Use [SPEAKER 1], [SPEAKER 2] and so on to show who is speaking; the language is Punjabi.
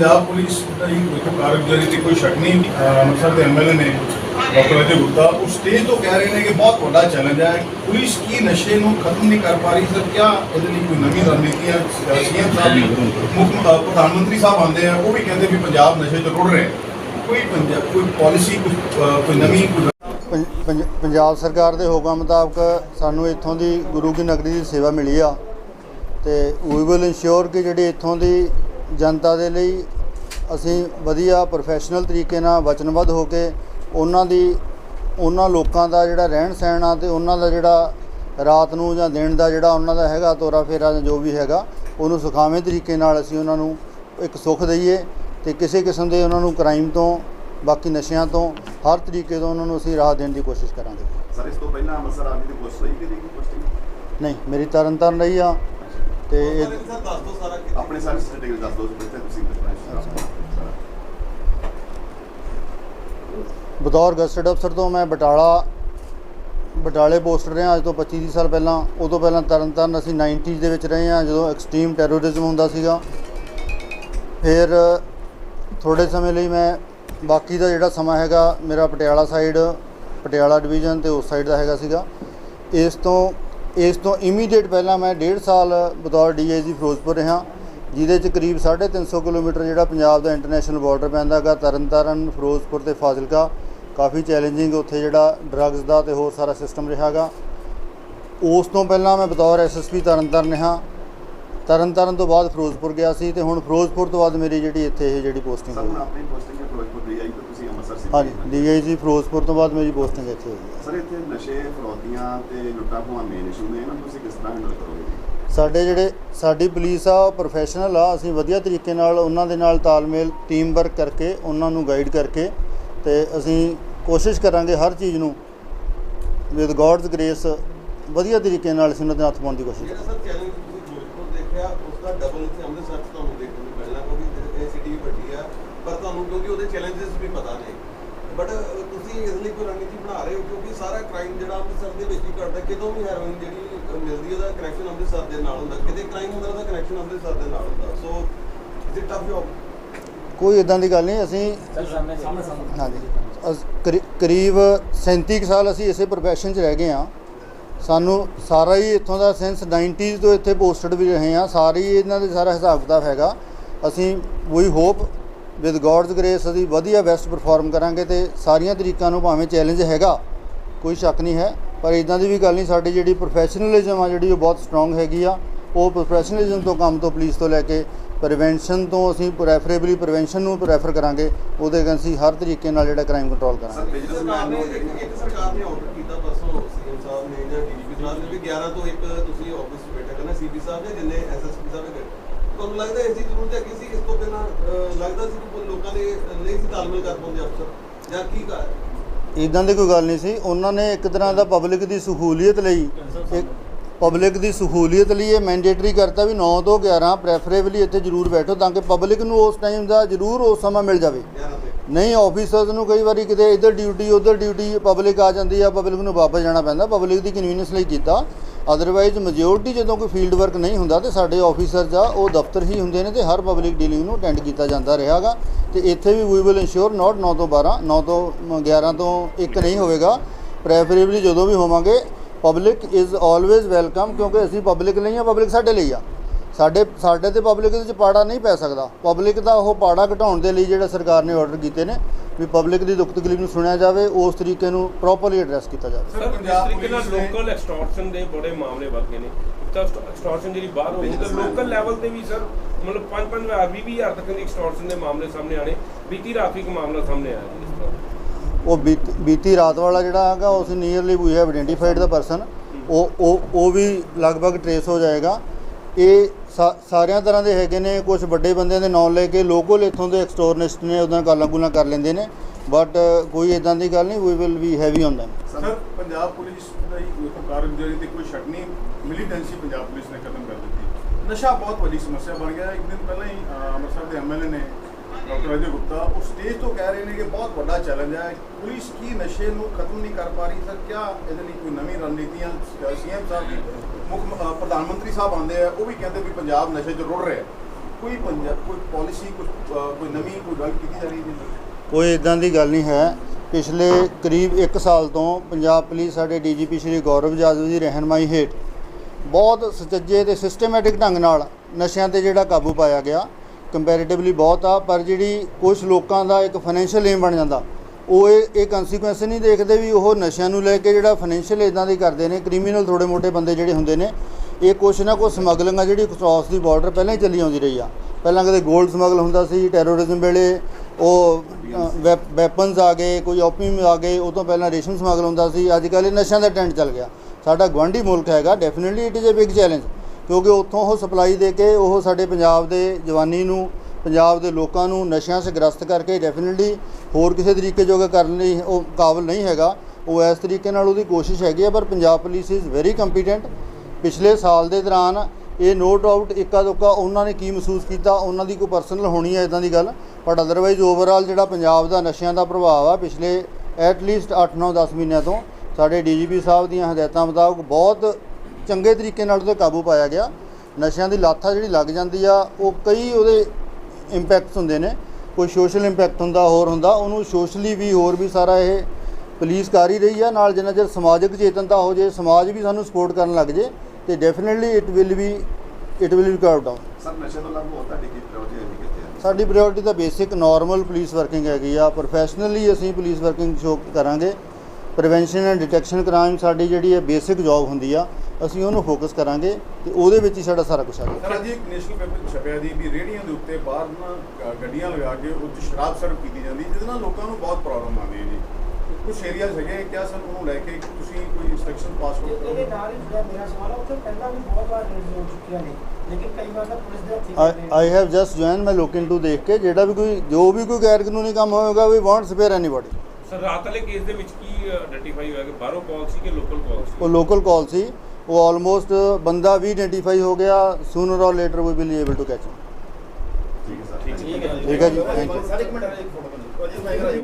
[SPEAKER 1] ਪੰਜਾਬ ਪੁਲਿਸ ਦੀ ਕੋਈ ਕਾਰਗੁਜ਼ਾਰੀ ਤੇ ਕੋਈ ਸ਼ੱਕ ਨਹੀਂ ਅੰਮ੍ਰਿਤਸਰ ਦੇ ਐਮਐਲਏ ਨੇ ਡਾਕਟਰ ਅਜੇ ਗੁਪਤਾ ਉਹ ਸਟੇਜ ਤੋਂ ਕਹਿ ਰਹੇ ਨੇ ਕਿ ਬਹੁਤ ਵੱਡਾ ਚੈਲੰਜ ਹੈ। ਪੁਲਿਸ ਕੀ ਨਸ਼ੇ ਨੂੰ ਖਤਮ ਨਹੀਂ ਕਰ ਪਾ ਰਹੀ? ਸਰ ਕਿਆ ਇਹਦੇ ਲਈ ਕੋਈ ਨਵੀਂ ਰਣਨੀਤੀ ਹੈ ਸੀਐਮ ਸਾਹਿਬ ਮੁੱਖ ਪ੍ਰਧਾਨ ਮੰਤਰੀ ਸਾਹਿਬ ਆਉਂਦੇ ਆ, ਉਹ ਵੀ ਕਹਿੰਦੇ ਵੀ ਪੰਜਾਬ ਨਸ਼ੇ ਤੋਂ ਰੁੜ ਰਿਹਾ। ਕੋਈ ਪੰਜਾਬ ਕੋਈ ਪਾਲਿਸੀ ਕੋਈ ਨਵੀਂ
[SPEAKER 2] ਪੰਜਾਬ ਸਰਕਾਰ ਦੇ ਹੁਕਮ ਮੁਤਾਬਕ ਸਾਨੂੰ ਇੱਥੋਂ ਦੀ ਗੁਰੂ ਕੀ ਨਗਰੀ ਦੀ ਸੇਵਾ ਮਿਲੀ ਆ। ਤੇ ਵੀ ਵਿਲ ਇਨਸ਼ੋਰ ਕਿ ਜਿਹੜੀ ਇੱਥੋਂ ਦੀ ਜਨਤਾ ਦੇ ਲਈ ਅਸੀਂ ਵਧੀਆ ਪ੍ਰੋਫੈਸ਼ਨਲ ਤਰੀਕੇ ਨਾਲ ਵਚਨਬੱਧ ਹੋ ਕੇ ਉਹਨਾਂ ਦੀ ਉਹਨਾਂ ਲੋਕਾਂ ਦਾ ਜਿਹੜਾ ਰਹਿਣ ਸਹਿਣ ਆ ਤੇ ਉਹਨਾਂ ਦਾ ਜਿਹੜਾ ਰਾਤ ਨੂੰ ਜਾਂ ਦਿਨ ਦਾ ਜਿਹੜਾ ਉਹਨਾਂ ਦਾ ਹੈਗਾ ਤੋਰਾ ਫੇਰਾ ਜਾਂ ਜੋ ਵੀ ਹੈਗਾ ਉਹਨੂੰ ਸੁਖਾਵੇਂ ਤਰੀਕੇ ਨਾਲ ਅਸੀਂ ਉਹਨਾਂ ਨੂੰ ਇੱਕ ਸੁੱਖ ਦਈਏ ਤੇ ਕਿਸੇ ਕਿਸਮ ਦੇ ਉਹਨਾਂ ਨੂੰ ਕ੍ਰਾਈਮ ਤੋਂ ਬਾਕੀ ਨਸ਼ਿਆਂ ਤੋਂ ਹਰ ਤਰੀਕੇ ਤੋਂ ਉਹਨਾਂ ਨੂੰ ਅਸੀਂ ਰਾਹ ਦੇਣ ਦੀ ਕੋਸ਼ਿਸ਼ ਕਰਾਂਗੇ।
[SPEAKER 3] ਸਰ ਇਸ ਤੋਂ ਪਹਿਲਾਂ ਅੰਮ੍ਰਿਤਸਰ ਆਰਮੀ ਦੀ ਹੋਈ ਕਿਹਦੀ ਪੋਸਟਿੰਗ
[SPEAKER 2] ਨਹੀਂ ਮੇਰੀ ਤਰਨ ਤਾਰਨ ਰਹੀ ਆ। ਤੇ ਇਹ
[SPEAKER 4] ਸਰ ਦੱਸ ਦੋ ਸਾਰਾ ਕਿ
[SPEAKER 3] ਆਪਣੇ ਸਾਰੇ ਸਰਟੀਫਿਕੇਟ ਦੱਸ ਦਿਓ ਜਿੱਥੇ ਤੁਸੀਂ ਦੱਸਣਾ
[SPEAKER 2] ਬਤੌਰ ਗਸਟਡ ਅਫਸਰ ਤੋਂ ਮੈਂ ਬਟਾਲਾ ਬਟਾਲੇ ਪੋਸਟ ਰਿਹਾ ਅੱਜ ਤੋਂ 25 30 ਸਾਲ ਪਹਿਲਾਂ। ਉਹ ਤੋਂ ਪਹਿਲਾਂ ਤਰਨਤਾਰਨ ਅਸੀਂ 90s ਦੇ ਵਿੱਚ ਰਹੇ ਹਾਂ ਜਦੋਂ ਐਕਸਟ੍ਰੀਮ ਟੈਰੋਰਿਜ਼ਮ ਹੁੰਦਾ ਸੀਗਾ। ਫਿਰ ਥੋੜੇ ਸਮੇਂ ਲਈ ਮੈਂ ਬਾਕੀ ਦਾ ਜਿਹੜਾ ਸਮਾਂ ਹੈਗਾ ਮੇਰਾ ਪਟਿਆਲਾ ਸਾਈਡ ਪਟਿਆਲਾ ਡਿਵੀਜ਼ਨ ਤੇ ਉਸ ਸਾਈਡ ਦਾ ਹੈਗਾ ਸੀਗਾ। ਇਸ ਤੋਂ ਇਸ ਤੋਂ ਇਮੀਡੀਏਟ ਪਹਿਲਾਂ ਮੈਂ 1.5 ਸਾਲ ਬਤੌਰ ਡੀਆਈਜੀ ਫਿਰੋਜ਼ਪੁਰ ਰਿਹਾ, ਜਿਹਦੇ ਚ ਕਰੀਬ 350 ਕਿਲੋਮੀਟਰ ਜਿਹੜਾ ਪੰਜਾਬ ਦਾ ਇੰਟਰਨੈਸ਼ਨਲ ਬਾਰਡਰ ਪੈਂਦਾ ਹੈਗਾ, ਤਰਨਤਾਰਨ, ਫਿਰੋਜ਼ਪੁਰ ਤੇ ਫਾਜ਼ਿਲਕਾ। ਕਾਫੀ ਚੈਲੰਜਿੰਗ ਉੱਥੇ ਜਿਹੜਾ ਡਰੱਗਸ ਦਾ ਤੇ ਹੋਰ ਸਾਰਾ ਸਿਸਟਮ ਰਿਹਾਗਾ ਉਸ ਤੋਂ ਪਹਿਲਾਂ ਮੈਂ ਬਤੌਰ ਐਸਐਸਪੀ ਤਰਨਤਾਰਨ ਰਿਹਾ। ਤਰਨਤਾਰਨ ਤੋਂ ਬਾਅਦ ਫਿਰੋਜ਼ਪੁਰ ਗਿਆ ਸੀ ਤੇ ਹੁਣ ਫਿਰੋਜ਼ਪੁਰ ਤੋਂ ਬਾਅਦ ਮੇਰੀ ਜਿਹੜੀ ਇੱਥੇ ਇਹ ਜਿਹੜੀ ਪੋਸਟਿੰਗ
[SPEAKER 3] ਸਰ
[SPEAKER 2] ਹੋਈ
[SPEAKER 3] ਹੁਣ ਆਪਣੀ ਪੋਸਟਿੰਗ ਫਿਰੋਜ਼ਪੁਰ ਦੀ ਆਈ ਤਾਂ ਤੁਸੀਂ ਅੰਮ੍ਰਿਤਸਰ ਸੀ?
[SPEAKER 2] ਹਾਂਜੀ ਡੀਆਈਜੀ ਫਿਰੋਜ਼ਪੁਰ ਤੋਂ ਬਾਅਦ ਮੇਰੀ ਪੋਸਟਿੰਗ ਇੱਥੇ ਹੋਈ ਹੈ।
[SPEAKER 3] ਸਰ ਇੱਥੇ ਨਸ਼ੇ ਫਰੋਤੀਆਂ ਤੇ ਲੁੱਟਾਂ ਖੋਹਾਂ ਮੇਨ ਇਸ਼ੂ ਨੇ ਇਹਨਾਂ ਨੂੰ ਤੁਸੀਂ ਕਿਸ ਤਰ੍ਹਾਂ ਹੈਂਡਲ ਕਰੋਗੇ?
[SPEAKER 2] ਸਾਡੇ ਜਿਹੜੇ ਸਾਡੀ ਪੁਲਿਸ ਆ ਉਹ ਪ੍ਰੋਫੈਸ਼ਨਲ ਆ ਅਸੀਂ ਵਧੀਆ ਤਰੀਕੇ ਨਾਲ ਉਹਨਾਂ ਦੇ ਨਾਲ ਤਾਲਮੇਲ ਟੀਮ ਵਰਕ ਕਰਕੇ ਉਹਨਾਂ ਨੂੰ ਗਾਈਡ ਕਰਕੇ ਤੇ ਅਸੀਂ ਕੋਸ਼ਿਸ਼ ਕਰਾਂਗੇ ਹਰ ਚੀਜ਼ ਨੂੰ ਵਿਦ ਗੋਡਸ ਗ੍ਰੇਸ ਵਧੀਆ ਤਰੀਕੇ ਨਾਲ ਅਸੀਂ ਉਹਨਾਂ ਦੇ ਹੱਥ ਪਾਉਣ ਦੀ ਕੋਸ਼ਿਸ਼
[SPEAKER 4] ਜਿਹੜਾ ਸਰ ਚੈਲੰਜ ਤੁਸੀਂ ਫਿਰੋਜ਼ਪੁਰ ਦੇਖਿਆ ਉਸ ਦਾ ਡਬਲ ਇੱਥੇ ਅੰਮ੍ਰਿਤਸਰ ਤੁਹਾਨੂੰ ਦੇਖਣ ਨੂੰ ਮਿਲਣਾ ਕਿਉਂਕਿ ਇਹ ਸਿਟੀ ਵੀ ਵੱਡੀ ਆ ਪਰ ਤੁਹਾਨੂੰ ਕਿਉਂਕਿ ਉਹਦੇ ਚੈਲੰਜਸ ਵੀ ਪਤਾ ਨੇ। ਬਟ ਤੁਸੀਂ ਇਸ ਲਈ ਕੋਈ ਰਣਨੀਤੀ ਬਣਾ ਰਹੇ ਹੋ ਕਿਉਂਕਿ ਸਾਰਾ ਕ੍ਰਾਈਮ ਜਿਹੜਾ ਅੰਮ੍ਰਿਤਸਰ ਦੇ ਵਿੱਚ ਹੀ ਘਟਦਾ ਕਿਤੋਂ ਵੀ ਹੈਰੋਇਨ ਜਿਹੜੀ ਮਿਲਦੀ ਉਹਦਾ ਕਨੈਕਸ਼ਨ ਅੰਮ੍ਰਿਤਸਰ ਦੇ ਨਾਲ ਹੁੰਦਾ। ਕਿਤੇ ਕ੍ਰਾਈਮ ਹੁੰਦਾ ਉਹਦਾ ਕਨੈਕਸ਼ਨ ਅੰਮ੍ਰਿਤਸਰ ਦੇ ਨਾਲ ਹੁੰਦਾ। ਸੋ ਇਟ ਟਫ ਜੌਬ
[SPEAKER 2] ਕੋਈ ਇਦਾਂ ਦੀ ਗੱਲ ਨਹੀਂ ਅਸੀਂ ਹਾਂਜੀ। ਕਰੀਬ 37 ਕੁ ਸਾਲ ਅਸੀਂ ਇਸੇ ਪ੍ਰੋਫੈਸ਼ਨ 'ਚ ਰਹਿ ਗਏ ਆ ਸਾਨੂੰ ਸਾਰਾ ਹੀ ਇੱਥੋਂ ਦਾ ਸੈਂਸ 90s ਤੋਂ ਇੱਥੇ ਪੋਸਟਡ ਵੀ ਰਹੇ ਆ ਸਾਰੀ ਇਹਨਾਂ ਦੇ ਸਾਰਾ ਹਿਸਾਬ ਕਿਤਾਬ ਹੈਗਾ। ਅਸੀਂ ਵੀ ਹੋਪ ਵਿਦ ਗੋਡਸ ਗ੍ਰੇਸ ਅਸੀਂ ਵਧੀਆ ਬੈਸਟ ਪਰਫਾਰਮ ਕਰਾਂਗੇ ਤੇ ਸਾਰੀਆਂ ਤਰੀਕਾਂ ਨੂੰ ਭਾਵੇਂ ਚੈਲੰਜ ਹੈਗਾ, ਕੋਈ ਸ਼ੱਕ ਨਹੀਂ ਹੈ, ਪਰ ਇਦਾਂ ਦੀ ਵੀ ਗੱਲ ਨਹੀਂ, ਸਾਡੀ ਜਿਹੜੀ ਪ੍ਰੋਫੈਸ਼ਨਲਿਜ਼ਮ ਆ ਜਿਹੜੀ ਉਹ ਬਹੁਤ ਸਟਰੋਂਗ ਹੈਗੀ ਆ, ਉਹ ਪ੍ਰੋਫੈਸ਼ਨਲਿਜ਼ਮ ਤੋਂ ਕੰਮ ਤੋਂ ਪੁਲਿਸ ਤੋਂ ਲੈ ਕੇ ਪ੍ਰੀਵੈਂਸ਼ਨ ਤੋਂ ਅਸੀਂ ਪ੍ਰੈਫਰੇਬਲੀ ਪ੍ਰੀਵੈਂਸ਼ਨ ਨੂੰ ਪ੍ਰੈਫਰ ਕਰਾਂਗੇ, ਉਹਦੇ ਅਗੇਂਸਟ ਅਸੀਂ ਹਰ ਤਰੀਕੇ ਨਾਲ ਜਿਹੜਾ ਕ੍ਰਾਈਮ ਕੰਟਰੋਲ ਕਰਾਂਗੇ।
[SPEAKER 4] ਸਰਕਾਰ ਨੇ ਇੱਕ ਸਰਕਾਰ ਨੇ ਆਰਡਰ ਕੀਤਾ ਪਰਸੋਂ, ਸੀਐਮ ਸਾਹਿਬ ਨੇ ਜਾਂ ਡੀਜੀਪੀ ਸਾਹਿਬ ਨੇ ਵੀ 11 ਤੋਂ ਇੱਕ ਤੁਸੀਂ ਆਫਿਸ 'ਚ ਬੈਠਾ ਕਰਨਾ ਸੀਪੀ ਸਾਹਿਬ ਨੇ ਜਿੰਨੇ ਐਸਐਸਪੀ ਸਾਹਿਬ ਨੇ ਤੁਹਾਨੂੰ ਲੱਗਦਾ ਇਸ ਦੀ ਜ਼ਰੂਰਤ ਹੈ ਸੀ? ਇਸ ਤੋਂ ਬਿਨਾਂ ਅਹ, ਲੱਗਦਾ ਸੀ ਕਿ ਲੋਕਾਂ ਦੇ ਨਹੀਂ ਸੀ ਤਾਲਮੇਲ ਕਰ ਪਾਉਂਦੇ ਅਫਸਰ? ਜਾਂ ਕੀ ਕਰ
[SPEAKER 2] ਇਦਾਂ ਦੀ ਕੋਈ ਗੱਲ ਨਹੀਂ ਸੀ। ਉਹਨਾਂ ਨੇ ਇੱਕ ਤਰ੍ਹਾਂ ਦਾ ਪਬਲਿਕ ਦੀ ਸਹੂਲੀਅਤ ਲਈ ਇੱਕ ਪਬਲਿਕ ਦੀ ਸਹੂਲੀਅਤ ਲਈ ਇਹ ਮੈਂਡੇਟਰੀ ਕਰਤਾ ਵੀ 9 ਤੋਂ 11 ਪ੍ਰੈਫਰੇਬਲੀ ਇੱਥੇ ਜ਼ਰੂਰ ਬੈਠੋ ਤਾਂ ਕਿ ਪਬਲਿਕ ਨੂੰ ਉਸ ਟਾਈਮ ਦਾ ਜ਼ਰੂਰ ਉਸ ਸਮਾਂ ਮਿਲ ਜਾਵੇ।
[SPEAKER 4] 11 ਤੇ
[SPEAKER 2] ਨਹੀਂ ਆਫੀਸਰਸ ਨੂੰ ਕਈ ਵਾਰੀ ਕਿਤੇ ਇੱਧਰ ਡਿਊਟੀ ਉੱਧਰ ਡਿਊਟੀ ਪਬਲਿਕ ਆ ਜਾਂਦੀ ਆ ਪਬਲਿਕ ਨੂੰ ਵਾਪਸ ਜਾਣਾ ਪੈਂਦਾ। ਪਬਲਿਕ ਦੀ ਕਨਵੀਨੀਅੰਸ ਲਈ ਕੀਤਾ। ਅਦਰਵਾਈਜ਼ ਮੈਜੋਰਟੀ ਜਦੋਂ ਕੋਈ ਫੀਲਡ ਵਰਕ ਨਹੀਂ ਹੁੰਦਾ ਤੇ ਸਾਡੇ ਆਫੀਸਰਸ ਆ ਉਹ ਦਫ਼ਤਰ ਹੀ ਹੁੰਦੇ ਨੇ ਤੇ ਹਰ ਪਬਲਿਕ ਡੀਲਿੰਗ ਨੂੰ ਅਟੈਂਡ ਕੀਤਾ ਜਾਂਦਾ ਰਿਹਾਗਾ। ਤੇ ਇੱਥੇ ਵੀ ਵੀ ਵਿਲ ਇਨਸ਼ੋਰ ਨਾਟ 9 ਤੋਂ 12 9 ਤੋਂ 11 ਤੋਂ 1 ਨਹੀਂ ਹੋਵੇਗਾ। ਪ੍ਰੈਫਰੇਬਲੀ ਜਦੋਂ ਵੀ ਹੋਵਾਂਗੇ ਪਬਲਿਕ ਇਜ਼ ਆਲਵੇਜ਼ ਵੈਲਕਮ ਕਿਉਂਕਿ ਅਸੀਂ ਪਬਲਿਕ ਲਈ ਆ ਪਬਲਿਕ ਸਾਡੇ ਲਈ ਆ। ਸਾਡੇ ਸਾਡੇ ਤੇ ਪਬਲਿਕ ਦੇ ਵਿੱਚ ਪਾੜਾ ਨਹੀਂ ਪੈ ਸਕਦਾ। ਪਬਲਿਕ ਦਾ ਉਹ ਪਾੜਾ ਘਟਾਉਣ ਦੇ ਲਈ ਜਿਹੜਾ ਸਰਕਾਰ ਨੇ ਆਰਡਰ ਕੀਤੇ ਨੇ ਵੀ ਪਬਲਿਕ ਦੀ ਦੁੱਖ ਤਕਲੀਫ ਨੂੰ ਸੁਣਿਆ ਜਾਵੇ ਉਸ ਤਰੀਕੇ ਨੂੰ ਪ੍ਰੋਪਰਲੀ ਐਡਰੈਸ ਕੀਤਾ ਜਾਵੇ।
[SPEAKER 1] ਸਰ ਪੰਜਾਬ
[SPEAKER 5] ਜਿਸ ਤਰੀਕੇ ਨਾਲ ਲੋਕਲ ਐਕਸਟੋਰਸ਼ਨ ਦੇ ਬੜੇ ਮਾਮਲੇ ਵੱਧ ਗਏ ਨੇ। ਤਾਂ ਐਕਸਟੋਰਸ਼ਨ ਜਿਹੜੀ ਬਾਹਰ ਹੋਣੀ ਤੇ
[SPEAKER 3] Businessman
[SPEAKER 5] ਲੋਕਲ ਲੈਵਲ ਤੇ ਵੀ ਸਰ ਮਤਲਬ 5-5 ਹਜ਼ਾਰ 20 ਹਜ਼ਾਰ ਤੱਕ ਦੀ ਐਕਸਟੋਰਸ਼ਨ ਦੇ ਮਾਮਲੇ ਸਾਹਮਣੇ ਆਣੇ ਬੀਤੀ ਰਾਤ ਵੀ ਇੱਕ ਮਾਮਲਾ ਸਾਹਮਣੇ ਆਇਆ
[SPEAKER 2] ਉਹ ਬੀਤ- ਰਾਤ ਵਾਲਾ ਜਿਹੜਾ ਹੈਗਾ ਉਸ nearly we have identified the person ਉਹ ਉਹ ਉਹ ਵੀ ਲਗਭਗ ਟਰੇਸ ਹੋ ਜਾਏਗਾ। ਇਹ ਸਾਰਿਆਂ ਤਰ੍ਹਾਂ ਦੇ ਹੈਗੇ ਨੇ ਕੁਝ ਵੱਡੇ ਬੰਦਿਆਂ ਦੇ ਨਾਂ ਲੈ ਕੇ ਲੋਕਲ ਇੱਥੋਂ ਦੇ ਐਕਸਟੋਰਨਿਸਟ ਨੇ ਉਹਦਾਂ ਗੱਲਾਂ ਗੁਲਾਂ ਕਰ ਲੈਂਦੇ ਨੇ, ਬਟ ਕੋਈ ਇਦਾਂ ਦੀ ਗੱਲ ਨਹੀਂ we will be heavy on
[SPEAKER 1] sir Punjab police ਦੀ ਕੋਈ ਕਾਰਗੁਜ਼ਾਰੀ ਤੇ ਕੋਈ ਸ਼ੱਕ ਨਹੀਂ ਮਿਲੀਟੈਂਸੀ ਪੰਜਾਬ ਪੁਲਿਸ ਨੇ ਖਤਮ ਕਰ ਦਿੱਤੀ। ਨਸ਼ਾ ਬਹੁਤ ਵੱਡੀ ਸਮੱਸਿਆ ਬਣ ਗਿਆ, ਇੱਕ ਦਿਨ ਪਹਿਲਾਂ ਹੀ ਅੰਮ੍ਰਿਤਸਰ ਦੇ ਐਮਐਲਏ ਨੇ ਡਾਕਟਰ ਅਜੇ ਗੁਪਤਾ ਉਹ ਸਟੇਜ ਤੋਂ ਕਹਿ ਰਹੇ ਨੇ ਕਿ ਬਹੁਤ ਵੱਡਾ ਚੈਲੰਜ ਹੈ, ਪੁਲਿਸ ਕੀ ਨਸ਼ੇ ਨੂੰ ਖਤਮ ਨਹੀਂ ਕਰ ਪਾ ਰਹੀ ਸਰ ਕਿਆ ਇਹਦੇ ਲਈ ਕੋਈ ਨਵੀਂ ਰਣਨੀਤੀਆਂ ਸੀਐਮ ਸਾਹਿਬ ਵੀ ਮੁੱਖ ਪ੍ਰਧਾਨ ਮੰਤਰੀ ਸਾਹਿਬ ਆਉਂਦੇ ਆ, ਉਹ ਵੀ ਕਹਿੰਦੇ ਵੀ ਪੰਜਾਬ ਨਸ਼ੇ 'ਚ ਰੁੜ ਰਿਹਾ। ਕੋਈ ਪੰਜਾਬ ਕੋਈ ਪਾਲਿਸੀ ਕੋਈ ਨਵੀਂ ਕੋਈ ਗੱਲ ਕੀਤੀ ਜਾ ਰਹੀ ਹੈ
[SPEAKER 2] ਕੋਈ ਇਦਾਂ ਦੀ ਗੱਲ ਨਹੀਂ ਹੈ। ਪਿਛਲੇ ਕਰੀਬ 1 ਸਾਲ ਤੋਂ ਪੰਜਾਬ ਪੁਲਿਸ ਸਾਡੇ ਡੀਜੀਪੀ ਸ਼੍ਰੀ ਗੌਰਵ ਜਾਦਵ ਦੀ ਰਹਿਨਮਾਈ ਹੇਠ ਬਹੁਤ ਸੁਚੱਜੇ ਤੇ ਸਿਸਟਮੈਟਿਕ ਢੰਗ ਨਾਲ ਨਸ਼ਿਆਂ ਤੇ ਜਿਹੜਾ ਕਾਬੂ ਪਾਇਆ ਗਿਆ। ਕੰਪੈਰੀਟਿਵਲੀ ਬਹੁਤ ਆ, ਪਰ ਜਿਹੜੀ ਕੁਝ ਲੋਕਾਂ ਦਾ ਇੱਕ ਫਾਈਨੈਂਸ਼ੀਅਲ ਏਮ ਬਣ ਜਾਂਦਾ ਉਹ ਇਹ ਇਹ ਕਨਸੀਕੁਐਂਸ ਨਹੀਂ ਦੇਖਦੇ ਵੀ ਉਹ ਨਸ਼ਿਆਂ ਨੂੰ ਲੈ ਕੇ ਜਿਹੜਾ ਫਾਈਨੈਂਸ਼ੀਅਲ ਇਦਾਂ ਦੇ ਕਰਦੇ ਨੇ ਕ੍ਰਿਮੀਨਲ ਥੋੜੇ ਮੋਟੇ ਬੰਦੇ ਜਿਹੜੇ ਹੁੰਦੇ ਨੇ, ਇਹ ਕੁਛ ਨਾ ਕੁਛ ਸਮਗਲਿੰਗ ਆ ਜਿਹੜੀ ਕ੍ਰਾਸ ਦੀ ਬਾਰਡਰ ਪਹਿਲਾਂ ਹੀ ਚੱਲੀ ਆਉਂਦੀ ਰਹੀ ਆ। ਪਹਿਲਾਂ ਕਦੇ 골ਡ ਸਮਗਲ ਹੁੰਦਾ ਸੀ ਟੈਰੋਰਿਜ਼ਮ ਵੇਲੇ ਉਹ ਵੈਪਨਸ ਆ ਗਏ, ਕੋਈ ਓਪੀਅਮ ਆ ਗਏ, ਉਹ ਤੋਂ ਪਹਿਲਾਂ ਰੇਸ਼ਮ ਸਮਗਲ ਹੁੰਦਾ ਸੀ, ਅੱਜ ਕੱਲ੍ਹ ਇਹ ਨਸ਼ਿਆਂ ਦਾ ਟ੍ਰੈਂਡ ਚੱਲ ਗਿਆ। ਸਾਡਾ ਗਵਾਂਢੀ ਮੁਲਕ ਹੈਗਾ definitely it is a big challenge ਕਿਉਂਕਿ ਉੱਥੋਂ ਉਹ ਸਪਲਾਈ ਦੇ ਕੇ ਉਹ ਸਾਡੇ ਪੰਜਾਬ ਦੇ ਜਵਾਨੀ ਨੂੰ, ਪੰਜਾਬ ਦੇ ਲੋਕਾਂ ਨੂੰ ਨਸ਼ਿਆਂ 'ਚ ਗ੍ਰਸਤ ਕਰਕੇ ਡੈਫੀਨਿਟਲੀ ਹੋਰ ਕਿਸੇ ਤਰੀਕੇ ਜੋਗਾ ਕਰਨ ਲਈ ਉਹ ਕਾਬਲ ਨਹੀਂ ਹੈਗਾ। ਉਹ ਇਸ ਤਰੀਕੇ ਨਾਲ ਉਹਦੀ ਕੋਸ਼ਿਸ਼ ਹੈਗੀ ਹੈ ਪਰ Punjab police is very competent ਪਿਛਲੇ ਸਾਲ ਦੇ ਦੌਰਾਨ ਇਹ ਨੋ ਡਾਊਟ ਇੱਕਾ ਦੁੱਕਾ ਉਹਨਾਂ ਨੇ ਕੀ ਮਹਿਸੂਸ ਕੀਤਾ, ਉਹਨਾਂ ਦੀ ਕੋਈ ਪਰਸਨਲ ਹੋਣੀ ਹੈ ਇਦਾਂ ਦੀ ਗੱਲ। ਬਟ ਅਦਰਵਾਈਜ਼ ਓਵਰਆਲ ਜਿਹੜਾ ਪੰਜਾਬ ਦਾ ਨਸ਼ਿਆਂ ਦਾ ਪ੍ਰਭਾਵ ਆ, ਪਿਛਲੇ ਐਟ ਲੀਸਟ 8 9 10 ਮਹੀਨਿਆਂ ਤੋਂ ਸਾਡੇ ਡੀਜੀਪੀ ਸਾਹਿਬ ਦੀਆਂ ਹਦਾਇਤਾਂ ਮੁਤਾਬਕ ਬਹੁਤ ਚੰਗੇ ਤਰੀਕੇ ਨਾਲ ਉਹਦੇ ਕਾਬੂ ਪਾਇਆ ਗਿਆ। ਨਸ਼ਿਆਂ ਦੀ ਲਾਥਾ ਜਿਹੜੀ ਲੱਗ ਜਾਂਦੀ ਆ, ਉਹ ਕਈ ਉਹਦੇ ਇੰਪੈਕਟਸ ਹੁੰਦੇ ਨੇ। ਕੋਈ ਸੋਸ਼ਲ ਇੰਪੈਕਟ ਹੁੰਦਾ ਹੋਰ ਹੁੰਦਾ ਉਹਨੂੰ ਸੋਸ਼ਲੀ ਵੀ ਹੋਰ ਵੀ ਸਾਰਾ ਇਹ ਪੁਲਿਸ ਕਰ ਹੀ ਰਹੀ ਆ ਨਾਲ ਜਿੰਨਾ ਚਿਰ ਸਮਾਜਿਕ ਚੇਤਨਤਾ ਹੋ ਜੇ ਸਮਾਜ ਵੀ ਸਾਨੂੰ ਸਪੋਰਟ ਕਰਨ ਲੱਗ ਜੇ ਤੇ definitely it will be it will be curved down
[SPEAKER 3] sir ਨਸ਼ੇ ਤੋਂ ਹੋਰ ਤੁਹਾਡੀ ਕੀ ਪ੍ਰਾਇੋਰਟੀ ਹੈ ਹੈ
[SPEAKER 2] ਸਾਡੀ ਪ੍ਰਾਇੋਰਟੀ ਤਾਂ ਬੇਸਿਕ ਨਾਰਮਲ ਪੁਲਿਸ ਵਰਕਿੰਗ ਹੈਗੀ ਆ ਪ੍ਰੋਫੈਸ਼ਨਲੀ ਅਸੀਂ ਪੁਲਿਸ ਵਰਕਿੰਗ ਸ਼ੋ ਕਰਾਂਗੇ ਪ੍ਰੀਵੈਂਸ਼ਨ ਐਂਡ ਡਿਟੈਕਸ਼ਨ ਕ੍ਰਾਈਮ ਸਾਡੀ ਜਿਹੜੀ ਹੈ ਬੇਸਿਕ ਜੌਬ ਹੁੰਦੀ ਆ ਅਸੀਂ ਉਹਨੂੰ ਫੋਕਸ ਕਰਾਂਗੇ ਤੇ ਉਹਦੇ ਵਿੱਚ ਹੀ ਸਾਡਾ ਸਾਰਾ ਕੁਝ ਆ
[SPEAKER 1] ਸਰ ਅੱਜ ਇੱਕ ਨੈਸ਼ਨਲ ਪੇਪਰ ਛਪਿਆ ਦੀ ਵੀ ਰੇਹੜੀਆਂ ਦੇ ਉੱਤੇ ਬਾਹਰ ਨਾ ਗੱਡੀਆਂ ਲਗਾ ਕੇ ਉਹ 'ਚ ਸ਼ਰਾਬ ਸਰਵ ਕੀਤੀ ਜਾਂਦੀ ਜਿਹਦੇ ਨਾਲ ਲੋਕਾਂ ਨੂੰ ਬਹੁਤ ਪ੍ਰੋਬਲਮ ਆਉਂਦੀ ਹੈ ਜੀ। ਕੁਝ ਏਰੀਆਜ਼ ਹੈਗੇ ਕਿਆ ਸਰ ਉਹਨੂੰ ਲੈ ਕੇ ਤੁਸੀਂ ਕੋਈ ਇੰਸਟਰਕਸ਼ਨ ਪਾਸ
[SPEAKER 6] ਇਹ- ਇਹਦੇ
[SPEAKER 1] ਕਰੋ
[SPEAKER 6] ਨਾਲ ਹੀ ਜਿਹੜਾ ਮੇਰਾ ਸਵਾਲ ਆ ਉੱਥੇ ਪਹਿਲਾਂ ਵੀ ਬਹੁਤ ਵਾਰ ਰੇਡ ਹੋ ਚੁੱਕੀਆਂ ਨੇ ਲੇਕਿਨ ਕਈ ਵਾਰ ਤਾਂ ਪੁਲਿਸ ਦੇ ਹੱਥੀਂ
[SPEAKER 2] I I have just join ਮੈਂ ਲੁੱਕ ਇਨਟੂ ਦੇਖ ਕੇ ਜਿਹੜਾ ਵੀ ਕੋਈ ਜੋ ਵੀ ਕੋਈ ਗੈਰ ਕਾਨੂੰਨੀ ਕੰਮ ਹੋਏਗਾ we want spare anybody
[SPEAKER 5] sir ਰਾਤ ਵਾਲੇ ਕੇਸ ਦੇ ਵਿੱਚ ਕੀ ਆਇਡੈਂਟੀਫਾਈ ਹੋਇਆ ਕਿ ਬਾਹਰੋਂ ਕਾਲ ਸੀ ਕਿ ਲੋਕਲ ਕਾਲ ਸੀ?
[SPEAKER 2] ਉਹ ਲੋਕਲ ਕਾਲ ਸੀ। ਉਹ ਆਲਮੋਸਟ ਬੰਦਾ ਵੀ ਆਇਡੈਂਟੀਫਾਈ ਹੋ ਗਿਆ sooner or later we will able to catch
[SPEAKER 3] ਠੀਕ ਹੈ ਸਰ।
[SPEAKER 2] ਠੀਕ ਹੈ ਜੀ ਥੈਂਕ ਯੂ